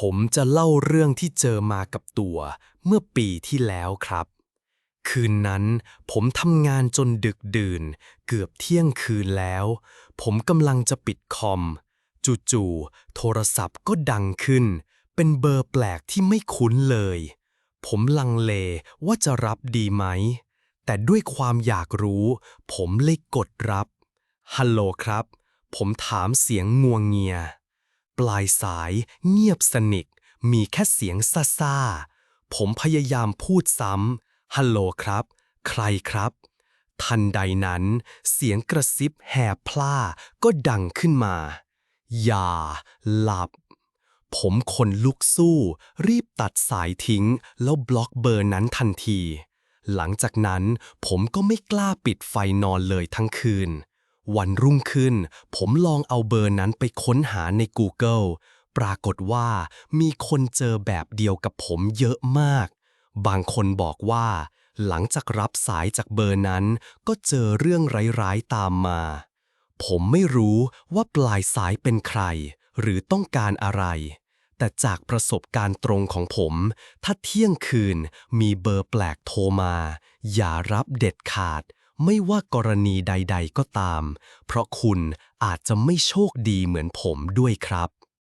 ผมจะเล่าเรื่องที่เจอมากับตัวเมื่อปีที่แล้วครับ คืนนั้นผมทำงานจนดึกดื่น เกือบเที่ยงคืนแล้ว ผมกำลังจะปิดคอม จู่ๆโทรศัพท์ก็ดังขึ้น เป็นเบอร์แปลกที่ไม่คุ้นเลย ผมลังเลว่าจะรับดีไหม แต่ด้วยความอยากรู้ ผมเลยกดรับฮัลโหลครับ ผมถามเสียงงวงเงีย ปลายสายเงียบสนิท มีแค่เสียงซ่าผมพยายามพูดซ้ำฮัลโหลครับ ใครครับ ทันใดนั้น เสียงกระซิบแหบพล่าก็ดังขึ้นมา อย่า หลับ ผมขนลุกสู้ รีบตัดสายทิ้ง แล้วบล็อกเบอร์นั้นทันที หลังจากนั้นผมก็ไม่กล้าปิดไฟนอนเลยทั้งคืน วันรุ่งขึ้น ผมลองเอาเบอร์นั้นไปค้นหาใน Google ปรากฏว่ามีคนเจอแบบเดียวกับผมเยอะมาก บางคนบอกว่า หลังจากรับสายจากเบอร์นั้น ก็เจอเรื่องร้ายๆตามมา ผมไม่รู้ว่าปลายสายเป็นใคร หรือต้องการอะไร แต่จากประสบการณ์ตรงของผม ถ้าเที่ยงคืนมีเบอร์แปลกโทรมา อย่ารับเด็ดขาด ไม่ว่ากรณีใด ๆ ก็ตาม เพราะคุณอาจจะไม่โชคดีเหมือนผมด้วยครับ